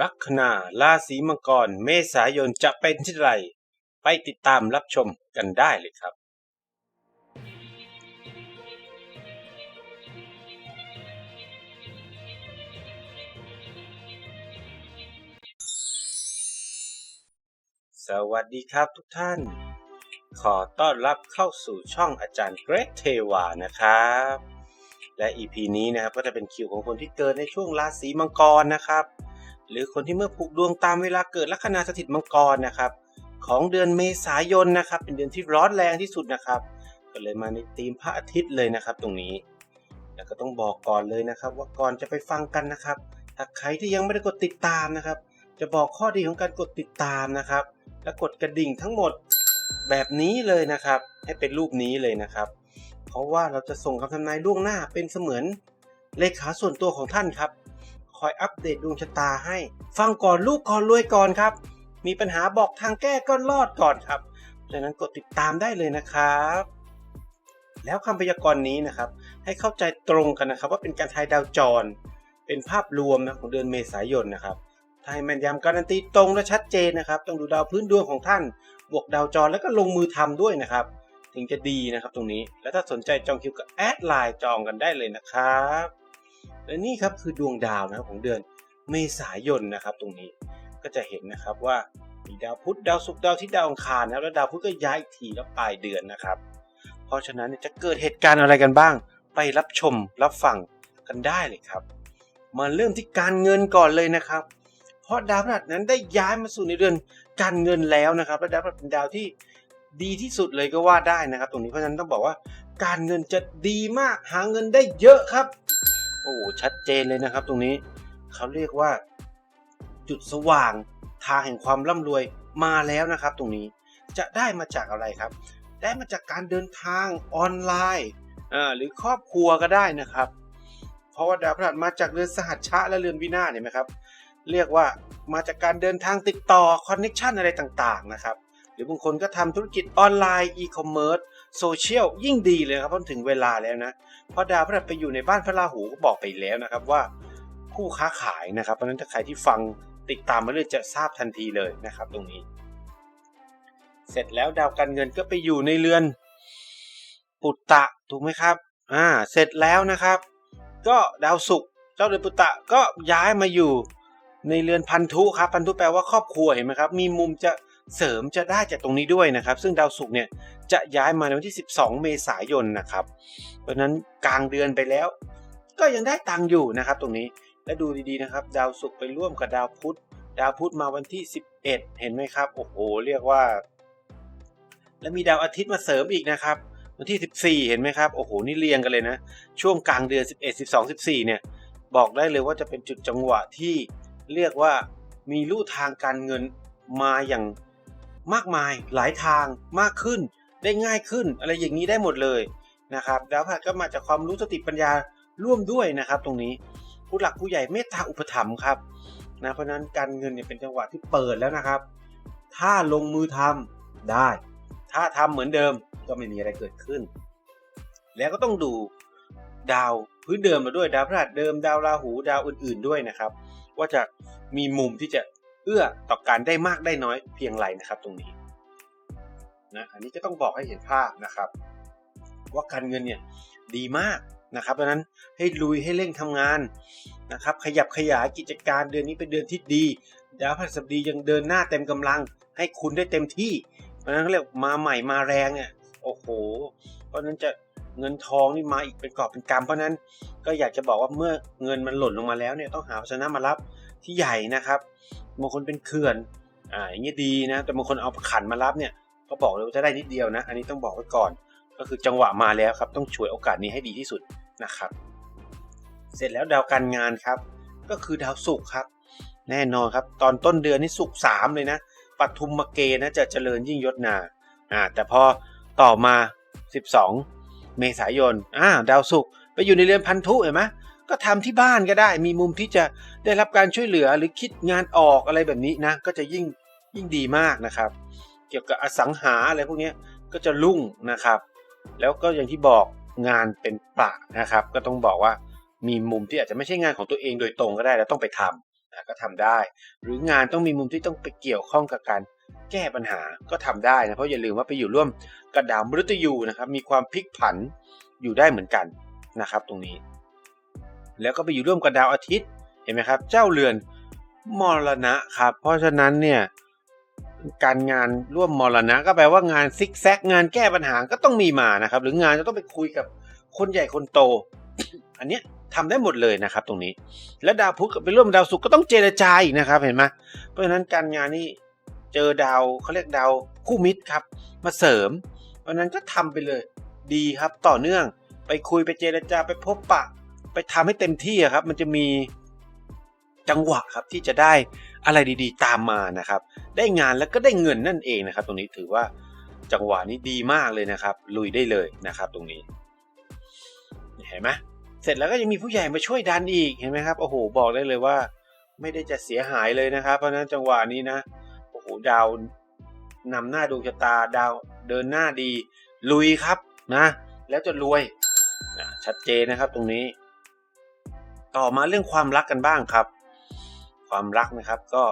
ลัคนาราศีมังกร เมษายนจะเป็นที่ไร ไปติดตามรับชมกันได้เลยครับ สวัสดีครับทุกท่าน ขอต้อนรับเข้าสู่ช่องอาจารย์เกรกเทวานะครับ และ EP นี้นะครับก็จะเป็นคิวของคนที่เกิดในช่วงราศีมังกรนะครับ หรือคนที่เมื่อผูกดวงตามเวลาเกิดลัคนาสถิตมังกรนะครับ ของเดือนเมษายนนะครับ เป็นเดือนที่ร้อนแรงที่สุดนะครับ ก็เลยมาในธีมพระอาทิตย์เลยนะครับตรงนี้ แล้วก็ต้องบอกก่อนเลยนะครับ ว่าก่อนจะไปฟังกันนะครับถ้าใครที่ยังไม่ได้กดติดตามนะครับ จะบอกข้อดีของการกดติดตามนะครับ และกดกระดิ่งทั้งหมดแบบนี้เลยนะครับ ให้เป็นรูปนี้เลยนะครับ เพราะว่าเราจะส่งคำทำนายล่วงหน้าเป็นเสมือนเลขาส่วนตัวของท่านครับ อยอัปเดตดวงชะตาให้ ฟังก่อนลูกก่อนรวยก่อนครับ มีปัญหาบอกทางแก้ก็รอดก่อนครับดังนั้นกดติดตามได้เลยนะครับ แล้วคำพยากรณ์นี้นะครับ ให้เข้าใจตรงกันนะครับ ว่าเป็นการทายดาวจร เป็นภาพรวมนะของเดือนเมษายนนะครับทายแม่นยำการันตีตรงและชัดเจนนะครับ ต้องดูดาวพื้นดวงของท่าน บวกดาวจรแล้วก็ลงมือทำด้วยนะครับ ถึงจะดีนะครับตรงนี้ แล้วถ้าสนใจจองคิวก็แอดไลน์จองกันได้เลยนะครับ และนี่ครับคือดวงดาวนะครับของเดือนเมษายนนะครับตรงนี้ก็จะเห็นนะครับว่ามีดาวพุธดาวศุกร์ดาวที่ดาวอังคารนะแล้วดาวพุธก็ย้ายอีกทีแล้วปลายเดือนนะครับ เพราะฉะนั้นจะเกิดเหตุการณ์อะไรกันบ้าง ไปรับชมรับฟังกันได้เลยครับ มาเริ่มที่การเงินก่อนเลยนะครับ เพราะดาวพฤหัสนั้นได้ย้ายมาสู่ในเดือนการเงินแล้วนะครับและดาวพฤหัสเป็นดาวที่ดีที่สุดเลยก็ว่าได้นะครับ ตรงนี้เพราะฉะนั้นต้องบอกว่า การเงินจะดีมากหาเงินได้เยอะครับ โอ้โหชัดเจนเลยนะครับ ตรงนี้เขาเรียกว่า จุดสว่างทางแห่งความร่ำรวยมาแล้วนะครับ ตรงนี้จะได้มาจากอะไรครับ ได้มาจากการเดินทางออนไลน์หรือครอบครัวก็ได้นะครับ เพราะว่าดาวพฤหัสมาจากเรือนสหัชชะและเรือนวินาศเห็นไหมครับ เรียกว่ามาจากการเดินทางติดต่อคอนเน็ชันอะไรต่างๆนะครับ หรือบางคนก็ทำธุรกิจออนไลน์อีคอมเมิร์ซ โซเชียลยิ่งดีเลยครับเพราะถึงเวลาแล้วนะเพราะดาวพฤหัสไปอยู่ในบ้านพระราหูก็บอกไปแล้วนะครับว่าผู้ค้าขายนะครับเพราะฉะนั้นถ้าใครที่ฟังติดตามมาเรื่อยจะทราบทันทีเลยนะครับ ตรงนี้ เสร็จแล้วดาวการเงินก็ไปอยู่ในเรือน ปุตตะถูกไหมครับอ่าเสร็จแล้วนะครับ ก็ดาวศุกร์เจ้าเรือนปุตตะก็ย้ายมาอยู่ในเรือนพันธุครับ พันธุแปลว่าครอบครัวเห็นไหมครับ มีมุมจะ เสริมจะได้จากตรงนี้ด้วยนะครับ ซึ่งดาวศุกร์เนี่ยจะย้ายมาในวันที่ 12 เมษายนนะครับ เพราะฉะนั้นกลางเดือนไปแล้ว ก็ยังได้ตังค์อยู่นะครับ ตรงนี้และดูดีๆนะครับ ดาวศุกร์ไปร่วมกับดาวพุธดาวพุธมาวันที่ 11 เห็นไหมครับโอ้โหเรียกว่า แล้วมีดาวอาทิตย์มาเสริมอีกนะครับวันที่ 14 เห็นไหมครับ โอ้โห นี่เรียงกันเลยนะ ช่วงกลางเดือน 11 12 14 เนี่ย บอกได้เลยว่าจะเป็นจุดจังหวะที่เรียกว่ามีลู่ทางการเงินมาอย่าง มากมายหลายทางมากขึ้น ได้ง่ายขึ้น อะไรอย่างนี้ได้หมดเลยนะครับดาวพฤหัสก็มาจากความรู้สติปัญญาร่วมด้วยนะครับ ตรงนี้ผู้หลักผู้ใหญ่เมตตาอุปถัมภ์ครับนะเพราะนั้นการเงินเนี่ยเป็นจังหวะที่เปิดแล้วนะครับ ถ้าลงมือทำได้ ถ้าทำเหมือนเดิมก็ไม่มีอะไรเกิดขึ้น แล้วก็ต้องดูดาวพื้นเดิมมาด้วยดาวพฤหัสเดิมดาวราหูดาวอื่น ๆด้วยนะครับ ว่าจะมีมุมที่จะ เอื้อต่อการได้มากได้น้อยเพียงไรนะครับตรงนี้นะอันนี้ก็ต้องบอกให้เห็นภาพนะครับ ว่าการเงินเนี่ยดีมากนะครับดังนั้นให้ลุยให้เร่งทำงานนะครับขยับขยายกิจการเดือนนี้เป็นเดือนที่ดีดาวพฤหัสบดียังเดินหน้าเต็มกำลัง ให้คุณได้เต็มที่ เพราะนั้นเขาเรียกมาใหม่มาแรงเนี่ยโอ้โห เพราะนั้นจะเงินทองนี่มาอีกเป็นกอบเป็นกำเพราะฉะนั้นก็อยากจะบอกว่าเมื่อเงินมันหล่นลงมาแล้วเนี่ยต้องหาภาชนะมารับที่ใหญ่นะครับ บางคนเป็นเขื่อนอ่าอย่างนี้ดีนะ แต่บางคนเอาขันมารับเนี่ยก็บอกเลยว่าจะได้นิดเดียวนะ อันนี้ต้องบอกไว้ก่อน ก็คือจังหวะมาแล้วครับ ต้องช่วยโอกาสนี้ให้ดีที่สุดนะครับ เสร็จแล้วดาวการงานครับ ก็คือดาวศุกร์ครับ แน่นอนครับ ตอนต้นเดือนนี่ศุกร์สามเลยนะปัทุมมเกนะจะเจริญยิ่งยศนาอ่าแต่พอต่อมา 12 เมษายนอ่าดาวศุกร์ไปอยู่ในเรือนพันธุเห็นไหม ก็ทำที่บ้านก็ได้ มีมุมที่จะได้รับการช่วยเหลือหรือคิดงานออกอะไรแบบนี้นะ ก็จะยิ่งยิ่งดีมากนะครับ เกี่ยวกับอสังหาอะไรพวกนี้ก็จะรุ่งนะครับ แล้วก็อย่างที่บอกงานเป็นปะนะครับ ก็ต้องบอกว่ามีมุมที่อาจจะไม่ใช่งานของตัวเองโดยตรงก็ได้แล้วต้องไปทำอะก็ทำได้ หรืองานต้องมีมุมที่ต้องไปเกี่ยวข้องกับการแก้ปัญหาก็ทำได้นะเพราะอย่าลืมว่าไปอยู่ร่วมกระดาวมฤตยูนะครับ มีความพลิกผันอยู่ได้เหมือนกันนะครับ ตรงนี้ แล้วก็ไปอยู่ร่วมกับดาวอาทิตย์เห็นไหมครับ เจ้าเรือนมรณะครับ เพราะฉะนั้นเนี่ยการงานร่วมมรณะก็แปลว่างานซิกแซกงานแก้ปัญหาก็ต้องมีมานะครับ หรืองานจะต้องไปคุยกับคนใหญ่คนโต อันเนี้ยทำได้หมดเลยนะครับ ตรงนี้ และดาวพุธกับไปร่วมดาวศุกร์ก็ต้องเจรจาอีกนะครับ เห็นไหมเพราะฉะนั้นการงานนี่เจอดาวเขาเรียกดาวคู่มิตรครับ มาเสริม เพราะฉะนั้นก็ทำไปเลยดีครับต่อเนื่องไปคุยไปเจรจาไปพบปะ ไปทำให้เต็มที่ครับ มันจะมีจังหวะครับที่จะได้อะไรดีๆ ตามมานะครับ ได้งานแล้วก็ได้เงินนั่นเองนะครับ ตรงนี้ถือว่าจังหวะนี้ดีมากเลยนะครับ ลุยได้เลยนะครับ ตรงนี้ เห็นไหมเสร็จแล้วก็ยังมีผู้ใหญ่มาช่วยดันอีกเห็นไหมครับโอ้โหบอกได้เลยว่า ไม่ได้จะเสียหายเลยนะครับ เพราะฉะนั้นจังหวะนี้นะโอ้โหดาวนำหน้าดวงชะตาดาวเดินหน้าดี ลุยครับนะ แล้วจะรวยนะชัดเจนนะครับตรงนี้ ต่อมาเรื่องความรักกันบ้างครับ ความรักนะครับก็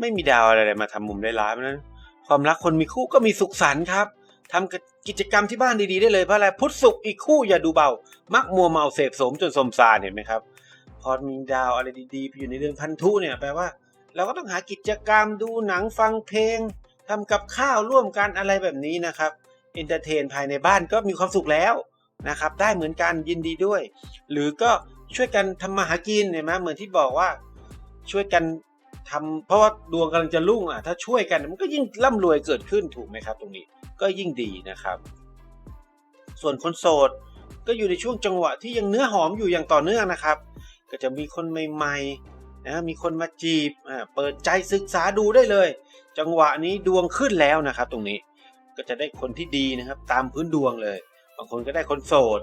ไม่มีดาวอะไรมาทำมุมได้ร้ายเพราะนั้น ความรักคนมีคู่ก็มีสุขสันต์ครับทำกิจกรรมที่บ้านดีๆได้เลยเพราะอะไรพุทธศุกร์อีกคู่อย่าดูเบา มักมัวเมาเสพสมจนสมซาเห็นไหมครับ พอมีดาวอะไรดีๆอยู่ในเรือนพันธุเนี่ยแปลว่า เราก็ต้องหากิจกรรมดูหนังฟังเพลงทำกับข้าวร่วมกันอะไรแบบนี้นะครับเอนเตอร์เทนภายในบ้านก็มีความสุขแล้วนะครับ ได้เหมือนกันยินดีด้วย หรือก็ ช่วยกันทำมาหากินเห็นไหมเหมือนที่บอกว่าช่วยกันทำเพราะว่าดวงกำลังจะรุ่งอะถ้าช่วยกันมันก็ยิ่งร่ำรวยเกิดขึ้นถูกไหมครับ ตรงนี้ก็ยิ่งดีนะครับ ส่วนคนโสดก็อยู่ในช่วงจังหวะที่ยังเนื้อหอมอยู่อย่างต่อเนื่องนะครับ ก็จะมีคนใหม่ๆนะมีคนมาจีบอ่าเปิดใจศึกษาดูได้เลย จังหวะนี้ดวงขึ้นแล้วนะครับ ตรงนี้ก็จะได้คนที่ดีนะครับ ตามพื้นดวงเลย บางคนก็ได้คนโสด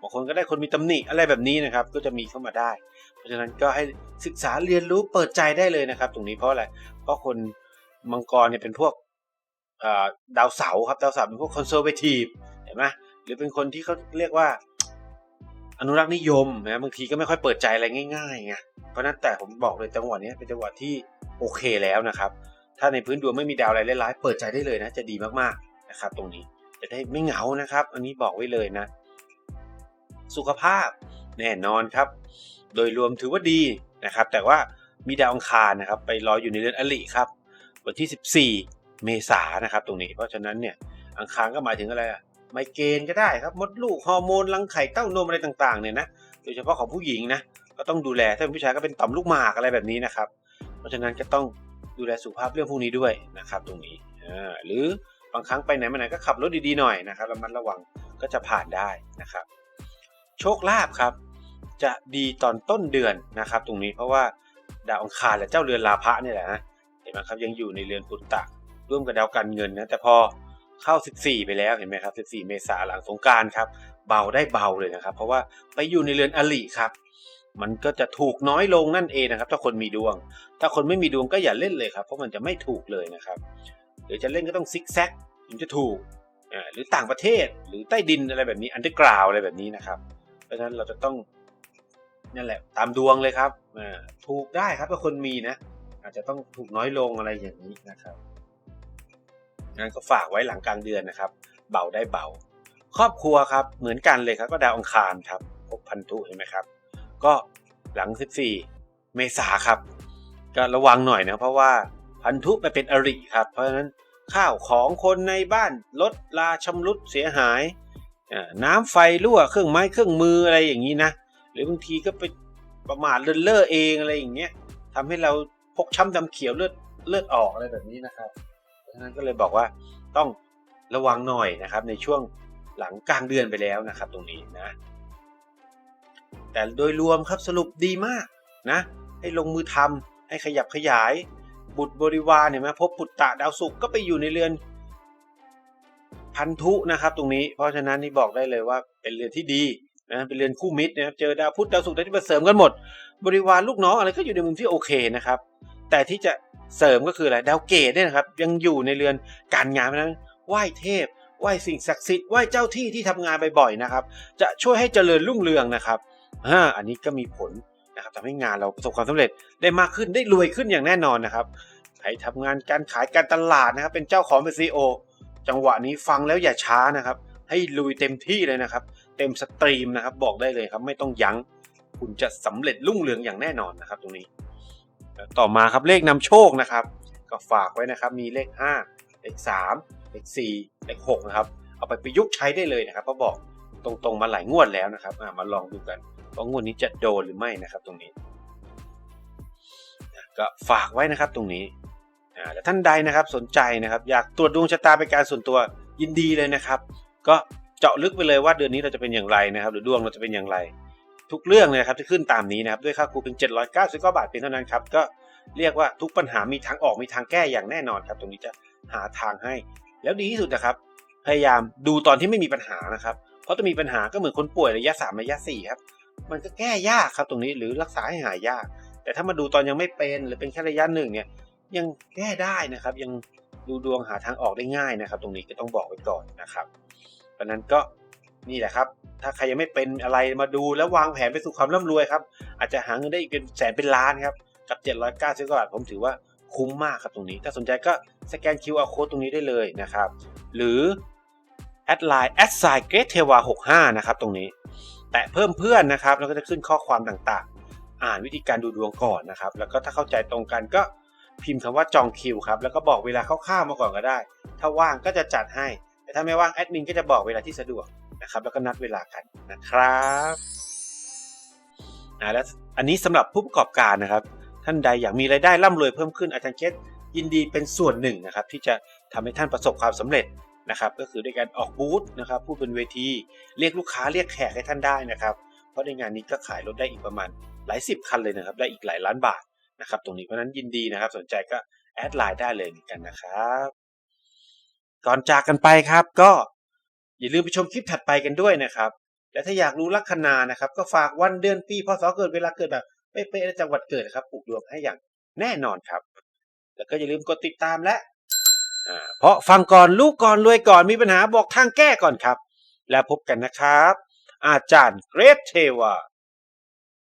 บางคนก็ได้คนมีตำหนิอะไรแบบนี้นะครับ ก็จะมีเข้ามาได้ เพราะฉะนั้นก็ให้ศึกษาเรียนรู้เปิดใจได้เลยนะครับ ตรงนี้เพราะอะไร เพราะคนมังกรเนี่ยเป็นพวกดาวเสาร์ครับดาวเสาร์เป็นพวกคอนเซอร์เวทีฟเห็นไหมหรือเป็นคนที่เขาเรียกว่าอนุรักษ์นิยมนะบางทีก็ไม่ค่อยเปิดใจอะไรง่ายๆไงเพราะนั้นแต่ผมบอกเลยจังหวะนี้เป็นจังหวะที่โอเคแล้วนะครับ ถ้าในพื้นดวงไม่มีดาวอะไรร้ายๆเปิดใจได้เลยนะ จะดีมากๆนะครับ ตรงนี้จะได้ไม่เหงานะครับ อันนี้บอกไว้เลยนะ สุขภาพแน่นอนครับ โดยรวมถือว่าดีนะครับ แต่ว่ามีดาวอังคารนะครับ ไปลอยอยู่ในเรือนอลิครับ วันที่ 14 เมษานะครับตรงนี้ เพราะฉะนั้นเนี่ยอังคารก็หมายถึงอะไรอะไมเกรนก็ได้ครับมดลูกฮอร์โมนรังไข่เต้านมอะไรต่างๆเนี่ยนะโดยเฉพาะของผู้หญิงนะก็ต้องดูแลถ้าเป็นผู้ชายก็เป็นต่อมลูกหมากอะไรแบบนี้นะครับ เพราะฉะนั้นก็ต้องดูแลสุขภาพเรื่องพวกนี้ด้วยนะครับ ตรงนี้หรือบางครั้งไปไหนมาไหนก็ขับรถดีๆหน่อยนะครับระมัดระวังก็จะผ่านได้นะครับ โชคลาภครับ จะดีตอนต้นเดือนนะครับ ตรงนี้เพราะว่าดาวอังคารและเจ้าเรือนลาภะนี่แหละนะเห็นไหมครับยังอยู่ในเรือนปุตตะร่วมกับดาวการเงินนะแต่พอเข้า 14 ไปแล้วเห็นไหมครับ 14 เมษาหลังสงการครับ เบาได้เบาเลยนะครับ เพราะว่าไปอยู่ในเรือนอลิครับ มันก็จะถูกน้อยลงนั่นเองนะครับ ถ้าคนมีดวง ถ้าคนไม่มีดวงก็อย่าเล่นเลยครับ เพราะมันจะไม่ถูกเลยนะครับหรือจะเล่นก็ต้องซิกแซกถึงจะถูกอ่าหรือต่างประเทศหรือใต้ดินอะไรแบบนี้อันเดอร์กราวอะไรแบบนี้นะครับ ราะฉะนั้นเราจะต้องนั่นแหละตามดวงเลยครับถูกได้ครับถ้าคนมีนะ อาจจะต้องถูกน้อยลงอะไรอย่างนี้นะครับงั้นก็ฝากไว้หลังกลางเดือนนะครับ เบาได้เบา ครอบครัวครับเหมือนกันเลยครับ ก็ดาวองคารครับพบพันธุเห็นไหมครับ ก็หลัง 14 เมษาครับ ก็ระวังหน่อยนะเพราะว่าพันธุไปเป็นอริครับ เพราะฉะนั้นข้าวของคนในบ้านลดลาชำรุดเสียหาย น้ำไฟรั่วเครื่องไม้เครื่องมืออะไรอย่างนี้นะ หรือบางทีก็ไปประมาทเลินเล่อเองอะไรอย่างเงี้ยทำให้เราพกช้ำดำเขียวเลือดเลือดออกอะไรแบบนี้นะครับเพรานั้นก็เลยบอกว่าต้องระวังหน่อยนะครับในช่วงหลังกลางเดือนไปแล้วนะครับ ตรงนี้นะ แต่โดยรวมครับสรุปดีมากนะ ให้ลงมือทำให้ขยับขยาย บุตรบริวารเนี่ยไหมพบปุตตะดาวศุกร์ก็ไปอยู่ในเรือน พันธุนะครับตรงนี้ เพราะฉะนั้นนี่บอกได้เลยว่าเป็นเรือนที่ดีนะเป็นเรือนคู่มิตรนะครับเจอดาวพุธดาวศุกร์ได้ที่มาเสริมกันหมด บริวารลูกน้องอะไรก็อยู่ในมุมที่โอเคนะครับ แต่ที่จะเสริมก็คืออะไรดาวเกตเนี่ยนะครับ ยังอยู่ในเรือนการงานเพราะนั้นไหว้เทพไหว้สิ่งศักดิ์สิทธิ์ไหว้เจ้าที่ที่ทำงานบ่อยๆนะครับ จะช่วยให้เจริญรุ่งเรืองนะครับอ่าอันนี้ก็มีผลนะครับทำให้งานเราประสบความสำเร็จได้มากขึ้นได้รวยขึ้นอย่างแน่นอนนะครับใครทำงานการขายการตลาดนะครับ เป็นเจ้าของเป็นซีโอ จังหวะนี้ฟังแล้วอย่าช้านะครับ ให้ลุยเต็มที่เลยนะครับ เต็มสตรีมนะครับ บอกได้เลยครับไม่ต้องยัง้ง คุณจะสำเร็จรุ่งเรืองอย่างแน่นอนนะครับ ตรงนี้ ต่อมาครับเลขนำโชคนะครับ ก็ฝากไว้นะครับ มีเลข 5 เลข 3 เลข 4 เลข 6 นะครับ เอาไปประยุกต์ใช้ได้เลยนะครับเพราะบอกตรงๆมาหลายงวดแล้วนะครับมาลองดูกันว่างวดนี้จะโดนหรือไม่นะครับ ตรงนี้ก็ฝากไว้นะครับตรงนี้ และท่านใดนะครับสนใจนะครับ อยากตรวจดวงชะตาเป็นการส่วนตัวยินดีเลยนะครับ ก็เจาะลึกไปเลยว่าเดือนนี้เราจะเป็นอย่างไรนะครับ หรือดวงเราจะเป็นอย่างไร ทุกเรื่องเลยนะครับที่ขึ้นตามนี้นะครับด้วยค่าครูเพียง799 บาทเพียงเท่านั้นครับก็เรียกว่าทุกปัญหามีทางออกมีทางแก้อย่างแน่นอนครับ ตรงนี้จะหาทางให้ แล้วดีที่สุดนะครับ พยายามดูตอนที่ไม่มีปัญหานะครับ เพราะถ้ามีปัญหาก็เหมือนคนป่วยระยะสามระยะสี่ครับมันก็แก้ยากครับตรงนี้หรือรักษาให้หายยาก แต่ถ้ามาดูตอนยังไม่เป็นหรือเป็นแค่ระยะหนึ่งเนี่ย ยังแก้ได้นะครับ ยังดูดวงหาทางออกได้ง่ายนะครับ ตรงนี้ก็ต้องบอกไว้ก่อนนะครับ เพราะนั้นก็นี่แหละครับ ถ้าใครยังไม่เป็นอะไรมาดูแล้ววางแผนไปสู่ความร่ำรวยครับ อาจจะหาเงินได้อีกเป็นแสนเป็นล้านครับ กับ 790บาทผมถือว่าคุ้มมากครับตรงนี้ ถ้าสนใจก็สแกน QR code ตรงนี้ได้เลยนะครับ หรือแอดไลน์แอดไซน์เกรทเทวา65 นะครับตรงนี้ แตะเพิ่มเพื่อนนะครับ แล้วก็จะขึ้นข้อความต่างๆ อ่านวิธีการดูดวงก่อนนะครับ แล้วก็ถ้าเข้าใจตรงกันก็ พิมพ์คำว่าจองคิวครับแล้วก็บอกเวลาคร่าวๆมาก่อนก็ได้ ถ้าว่างก็จะจัดให้ แต่ถ้าไม่ว่างแอดมินก็จะบอกเวลาที่สะดวกนะครับแล้วก็นัดเวลากันนะครับอ่าแล้วอันนี้สำหรับผู้ประกอบการนะครับ ท่านใดอยากมีรายได้ร่ำรวยเพิ่มขึ้นอาจารย์เคสยินดีเป็นส่วนหนึ่งนะครับ ที่จะทำให้ท่านประสบความสำเร็จนะครับ ก็คือด้วยการออกบูธนะครับพูดเป็นเวทีเรียกลูกค้าเรียกแขกให้ท่านได้นะครับ เพราะในงานนี้ก็ขายรถได้อีกประมาณหลายสิบคันเลยนะครับ ได้อีกหลายล้านบาท นะครับตรงนี้เพราะนั้นยินดีนะครับ สนใจก็แอดไลน์ได้เลยเหมือนกันนะครับ ก่อนจากกันไปครับก็อย่าลืมไปชมคลิปถัดไปกันด้วยนะครับ และถ้าอยากรู้ลัคนานะครับ ก็ฝากวันเดือนปีพศเกิดเวลาเกิดแบบเป๊ะๆจังหวัดเกิดนะครับปลูกดวงให้อย่างแน่นอนครับ แล้วก็อย่าลืมกดติดตามและอ่าเพราะฟังก่อนลูกก่อนรวยก่อนมีปัญหาบอกทางแก้ก่อนครับ แล้วพบกันนะครับ อาจารย์เกรทเทวา